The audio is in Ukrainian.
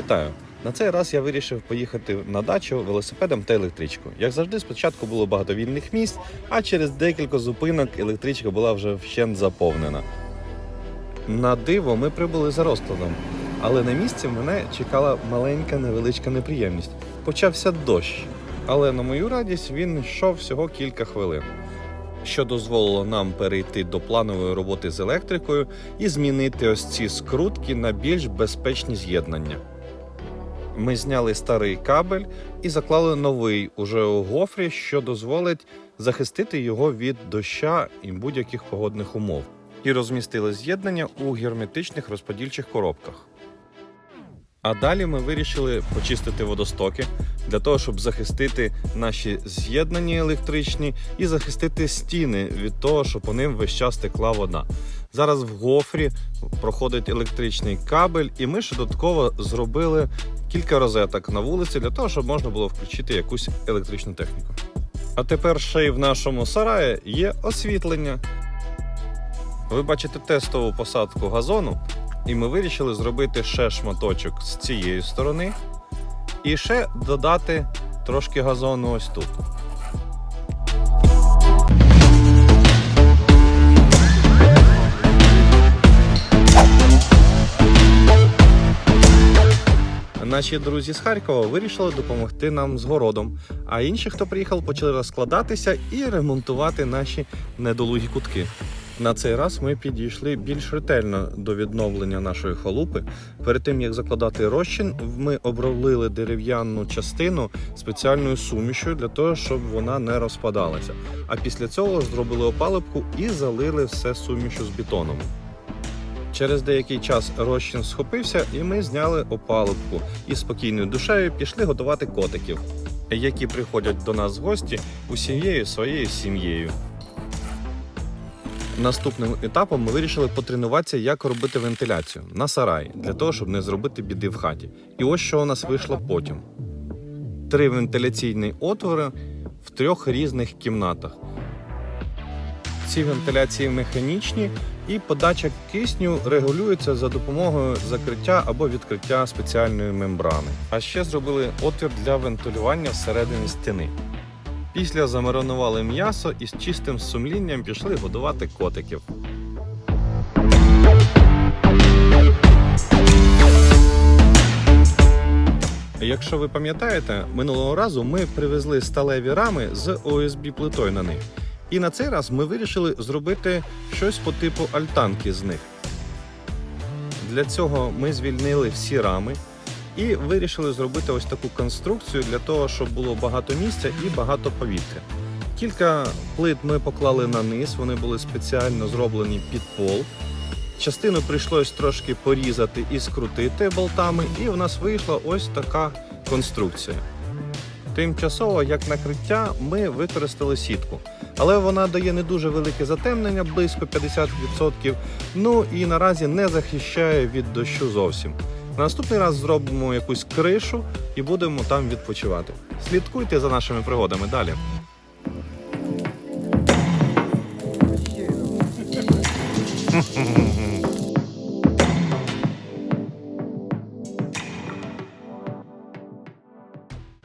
Вітаю! На цей раз я вирішив поїхати на дачу велосипедом та електричкою. Як завжди, спочатку було багато вільних місць, а через декілька зупинок електричка була вже вщент заповнена. На диво ми прибули за розкладом, але на місці мене чекала маленька невеличка неприємність. Почався дощ, але на мою радість він йшов всього кілька хвилин. Що дозволило нам перейти до планової роботи з електрикою і змінити ось ці скрутки на більш безпечні з'єднання. Ми зняли старий кабель і заклали новий уже у гофрі, що дозволить захистити його від доща і будь-яких погодних умов. І розмістили з'єднання у герметичних розподільчих коробках. А далі ми вирішили почистити водостоки для того, щоб захистити наші з'єднання електричні і захистити стіни від того, щоб по ним весь час текла вода. Зараз в гофрі проходить електричний кабель, і ми ще додатково зробили кілька розеток на вулиці для того, щоб можна було включити якусь електричну техніку. А тепер ще й в нашому сараї є освітлення. Ви бачите тестову посадку газону, і ми вирішили зробити ще шматочок з цієї сторони і ще додати трошки газону ось тут. Наші друзі з Харкова вирішили допомогти нам з городом, а інші, хто приїхав, почали розкладатися і ремонтувати наші недолугі кутки. На цей раз ми підійшли більш ретельно до відновлення нашої халупи. Перед тим як закладати розчин, ми обробили дерев'яну частину спеціальною сумішю для того, щоб вона не розпадалася. А після цього зробили опалубку і залили все сумішу з бетоном. Через деякий час розчин схопився, і ми зняли опалубку і спокійною душею пішли готувати котиків, які приходять до нас в гості усією своєю сім'єю. Наступним етапом ми вирішили потренуватися, як робити вентиляцію на сараї, для того, щоб не зробити біди в хаті. І ось що у нас вийшло потім: три вентиляційні отвори в трьох різних кімнатах. Ці вентиляції механічні, і подача кисню регулюється за допомогою закриття або відкриття спеціальної мембрани. А ще зробили отвір для вентилювання всередині стіни. Після замаринували м'ясо і з чистим сумлінням пішли годувати котиків. Якщо ви пам'ятаєте, минулого разу ми привезли сталеві рами з ОСБ плитою на них. І на цей раз ми вирішили зробити щось по типу альтанки з них. Для цього ми звільнили всі рами і вирішили зробити ось таку конструкцію для того, щоб було багато місця і багато повітря. Кілька плит ми поклали на низ, вони були спеціально зроблені під пол. Частину прийшлось трошки порізати і скрутити болтами, і в нас вийшла ось така конструкція. Тимчасово, як накриття, ми використали сітку, але вона дає не дуже велике затемнення, близько 50%. Ну і наразі не захищає від дощу зовсім. На наступний раз зробимо якусь кришу і будемо там відпочивати. Слідкуйте за нашими пригодами далі.